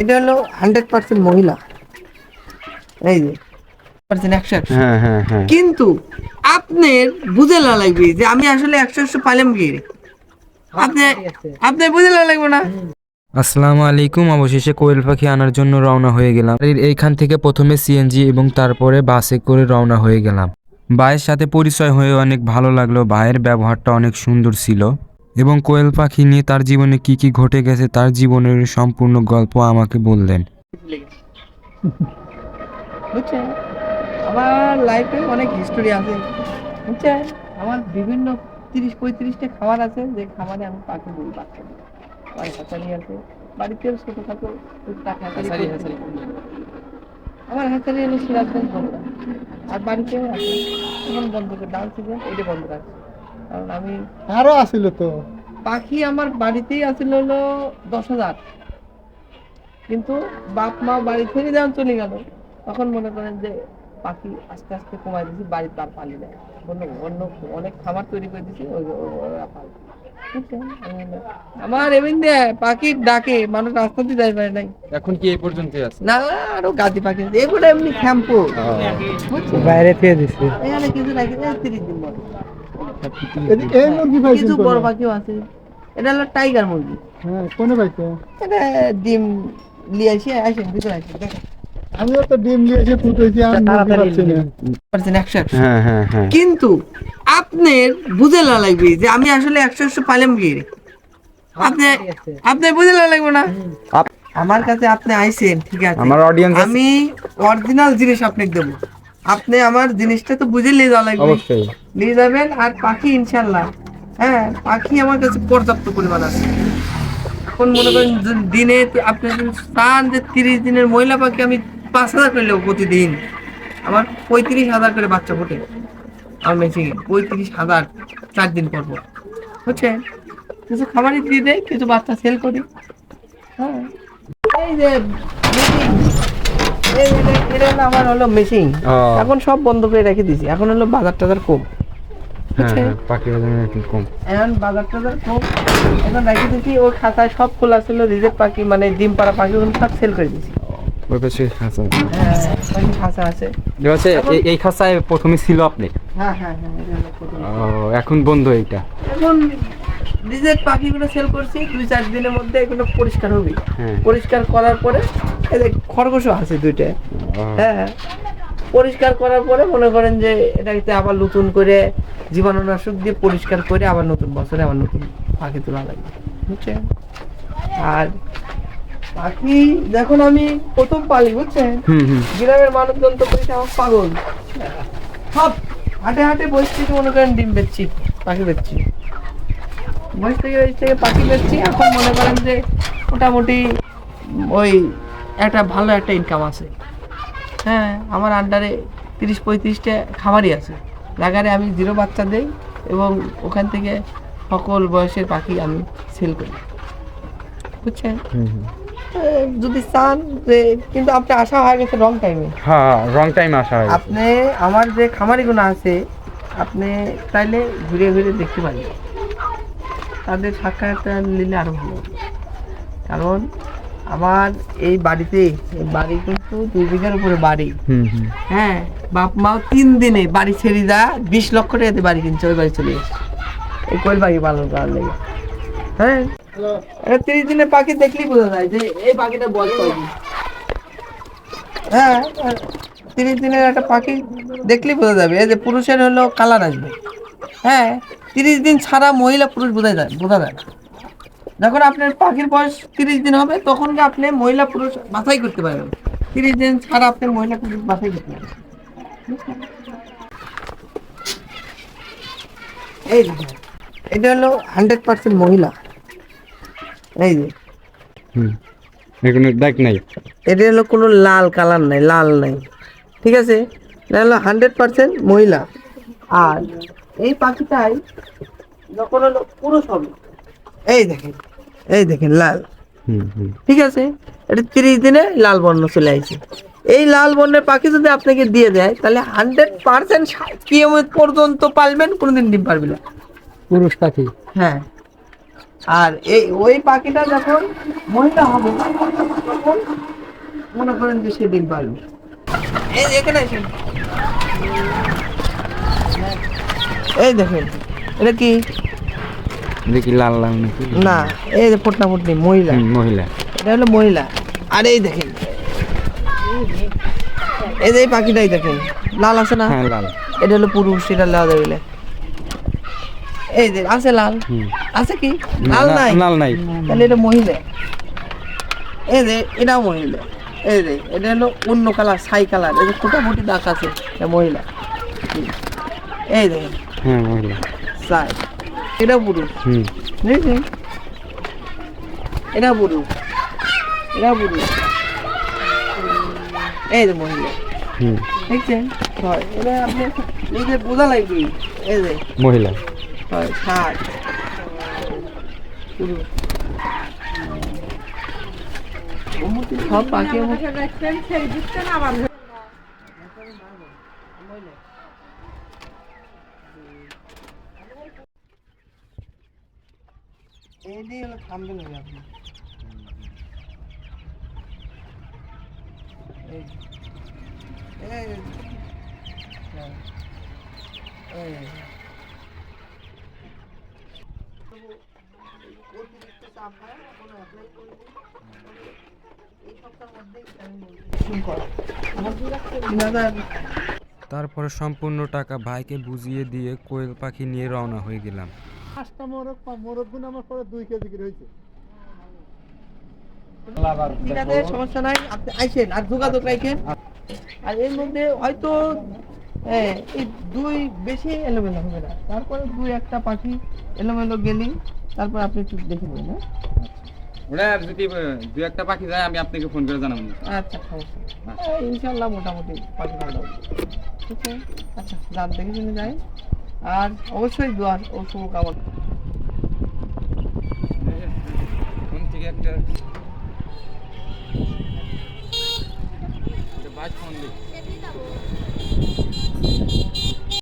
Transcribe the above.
এটা হলো hundred percent মহিলা। এই যে। হ্যাঁ হ্যাঁ হ্যাঁ। কিন্তু আপনার বুঝে না লাগবে যে আমি আসলে একশো একশো পাইলাম কি আপনি আপনার বুঝে না লাগবে না? আসসালামু আলাইকুম। অবশেষে কোয়েল পাখি আনার জন্য রওনা হয়ে গেলাম। এইখান থেকে প্রথমে সিএনজি এবং তারপরে বাসে করে রওনা হয়ে গেলাম। ভাইয়ের সাথে পরিচয় হয়ে অনেক ভালো লাগল। ভাইয়ের ব্যবহারটা অনেক সুন্দর ছিল। এবং কোয়েল পাখি নিয়ে তার জীবনে কি কি ঘটে গেছে তার জীবনের সম্পূর্ণ গল্প আমাকে বললেন। বুঝছেন? আমার লাইফে অনেক হিস্টোরি আছে। বুঝছেন? আমার বিভিন্ন তিরিশ পঁয়ত্রিশটা খাবার আছে যে খাবারে আমি পাখি বাচ্চা দিই। আমার হাঁচারি আছে। বাড়িতেও ছোটোখাটো আমার হাঁচারি হলো সিরাজগঞ্জ বন্ধ আর বাড়িতেও আছে। এখন বন্ধ করে ডাল সিজন এটা বন্ধ রাখছি কারণ আমি আরও আসিল তো। পাখি আমার বাড়িতেই আছিল হলো দশ হাজার। কিন্তু বাপ মা বাড়ি থেকে যখন চলে গেল তখন মনে করেন যে পাখি আস্তে আস্তে কমাই দিয়েছি বাড়িতে আর পালি না। অন্য অন্য অনেক খাবার তৈরি করে দিয়েছি ওই ওরা পালে। আমার এমনি পাখি ডাকে মানুষ রাস্তা দিয়ে যাই পারে নাই। এখন কি এই পর্যন্ত আছে? না আরও গাদি পাখি এগুলো এমনি খ্যাম্পো বুঝছেন? বাইরে থেকে দিছি। এখানে কিছু রাখি তিরিশ দিন পর। এই মুরগি পাইছেন কিছু বড় পাখিও আছে। এটা হলো টাইগার মুরগি। হ্যাঁ কোনে পাইছে এটা ডিম নিয়ে আসি আসেন ভিতরে আসেন আমিও তো ডিম নিয়ে এসে ফুটেছি আমি মুরগি না। একশো একশো। হ্যাঁ হ্যাঁ হ্যাঁ। কিন্তু আপনার বুঝে না লাগবে যে আমি আসলে একশো একশো পাইলাম কি আপনি আপনার বুঝে না লাগবে না? আমার কাছে আপনি আইছেন ঠিক আছে। আমার অডিয়েন্স আমি অরিজিনাল জিনিস আপনাকে দেবো। আপনি আমার জিনিসটা তো বুঝে নিয়ে যাওয়া লাগবে। অবশ্যই। নিয়ে যাবেন আর পাখি ইনশাল্লাহ হ্যাঁ পাখি আমার কাছে পর্যাপ্ত পরিমাণ আছে। এখন মনে করেন দিনে আপনি চান যে তিরিশ দিনের মহিলা পাখি আমি পাঁচ হাজার করে নেব প্রতিদিন। আমার পঁয়ত্রিশ হাজার করে বাচ্চা ফোটে। আমার মেশিনে পঁয়ত্রিশ হাজার চার দিন পর পর। হচ্ছে? কিছু খাবারই দিয়ে দেয় কিছু বাচ্চা সেল করি। হ্যাঁ। এই যে এটা- এটা হলো আমার হলো মেশিন এখন সব বন্ধ করে রেখে দিয়েছি এখন হলো বাজার টাজার কম। হ্যাঁ? হ্যাঁ পাখি বাজার কম। এখন বাজার টাজার কম। এখন রেখে দিয়েছি ওর খাতায় সব খোলা ছিল রিজেক্ট পাখি মানে ডিম পাড়া পাখি ওগুলো সব সেল করে দিয়েছি ওই পাশে খাঁচা হ্যাঁ খাঁচা আছে। এটা এই- খাঁচায় প্রথমে ছিল আপনি? হ্যাঁ হ্যাঁ হ্যাঁ এখন বন্ধ এইটা। এখন পাখিগুলো সেল করছি দুই চার দিনের মধ্যে এগুলো পরিষ্কার হবে। পরিষ্কার করার পরে খরগোশও আছে দুইটা। হ্যাঁ পরিষ্কার করার পরে মনে করেন যে এটাকে আবার নতুন করে জীবাণুনাশক দিয়ে পরিষ্কার করে আবার নতুন বছরে আবার নতুন পাখি তোলা লাগবে। বুঝছেন? আর পাখি যখন আমি প্রথম পালি বুঝছেন? গ্রামের মানুষজন তো বলছে আমার পাগল। সব হাটে হাটে বসে থেকে মনে করেন ডিম বেচছি পাখি বেচছি। বসে থেকে বসে থেকে পাখি বেচছি এখন মনে করেন যে মোটামুটি ওই একটা ভালো একটা ইনকাম আছে। হ্যাঁ আমার আন্ডারে তিরিশ পঁয়ত্রিশটা খামারই আছে। লাগারে আমি জিরো বাচ্চা দেই এবং ওখান থেকে সকল বয়সের পাখি আমি সেল করি। বুঝছেন? যদি চান যে কিন্তু আপনি আসা হয়ে গেছে রং টাইমে হ্যাঁ রং টাইম আসা হয় আপনি আমার যে খামারিগুলো আছে আপনি তাইলে ঘুরে ঘুরে দেখতে পারেন। তাদের সাক্ষাৎ নিলে আরও ভালো। কারণ আমার এই বাড়িতে এই বাড়ি কিন্তু দুই বিঘার উপরে বাড়ি। হ্যাঁ বাপ মাও তিন দিনে বাড়ি ছেড়ে যা বিশ লক্ষ টাকাতে বাড়ি কিনছে ওই বাড়ি চলে গেছে এই কোয়েল পাখি পালন করার লেগে? হ্যাঁ? এটা তিরিশ দিনের পাখি দেখলেই বোঝা যায় যে এই পাখিটা বয়স কয়দিন হ্যাঁ। তিরিশ দিনের একটা পাখি দেখলেই বোঝা যাবে এই যে পুরুষের হলো কালার আসবে। হ্যাঁ তিরিশ দিন ছাড়া মহিলা পুরুষ বোঝা যায় বোঝা যায় না। যখন আপনার পাখির বয়স তিরিশ দিন হবে তখন কি আপনি মহিলা পুরুষ বাছাই করতে পারবেন? তিরিশ দিন ছাড়া আপনি মহিলা পুরুষ বাছাই করতে পারবেন। এই এটা হলো হান্ড্রেড পার্সেন্ট মহিলা। এই যে। দেখ নাই। এটা হলো কোনো লাল কালার নাই লাল নাই। ঠিক আছে? এটা হলো হান্ড্রেড পার্সেন্ট মহিলা। আর এই পাখিটাই যখন হলো পুরুষ হবে এই দেখেন। এই দেখেন লাল। ঠিক আছে? এটা তিরিশ দিনে লাল বর্ণ চলে আসছে এই লাল বর্ণের পাখি যদি আপনাকে দিয়ে দেয় তাহলে হান্ড্রেড পার্সেন্ট কিয়মত পর্যন্ত পালবেন কোনোদিন ডিম পারবে না। পুরুষ পাখি? হ্যাঁ। আর এই ওই পাখিটা যখন মহিলা হবে তখন মনে করেন যে সে ডিম পারবে। এই এখানে এই দেখেন এটা কি? দেখি লাল লাল নাকি? না এই যে ফোটনা ফুটনি মহিলা। মহিলা। এটা হলো মহিলা। আর এই দেখেন। এই যে এই পাখিটাই দেখেন। লাল আছে না? হ্যাঁ লাল। এটা হলো পুরুষ সেটা লাল এই যে আছে লাল? আছে কি? লাল নাই? লাল নাই। তাহলে এটা মহিলা। এই যে এটাও মহিলা। এই যে এটা হলো অন্য কালার ছাই কালার। এই যে মোটামুটি দাগ আছে এটা মহিলা। এই দেখেন। হ্যাঁ মহিলা। ছাই। এটাও পুরুষ হুম। এটা পুরুষ এটা পুরুষ এই যে মহিলা। হুম। দেখছেন? হয়। এটা আপনি যে বোঝা লাগবে। এই যে। মহিলা। হয় ষাট। পুরুষ সব পাখি আমার এই দিয়ে হলো থামবেন হবে আপনি এই এই হ্যাঁ। এই অতিরিক্ত চাপ হয় কোনো অ্যাপ্লাই করব এই সপ্তাহের মধ্যেই আমি তিন হাজার তারপরে সম্পূর্ণ টাকা ভাইকে বুঝিয়ে দিয়ে কোয়েল পাখি নিয়ে রওনা হয়ে গেলাম। পাঁচটা মোরগ মোরগ গুণ আমার পরে দুই কেজি করে হয়েছে। ঠিক আছে সমস্যা নাই আপনি আইসেন আর যোগাযোগ রাখেন। আর এর মধ্যে হয়তো হ্যাঁ, এই দুই বেশি এলোমেলো হবে না। তারপরে দুই একটা পাখি এলোমেলো গেলেই তারপর আপনি একটু দেখে নেবেন হ্যাঁ? ওরা যদি দু একটা পাখি যায় আমি আপনাকে ফোন করে জানাব। আচ্ছা এই ইনশাল্লাহ মোটামুটি পাখি ভালো ঠিক আছে? আচ্ছা রাত দেখে শুনে যাই। আর অবশ্যই দোয়ার ও শুভকামনা থেকে একটা বাজ ফোন দিই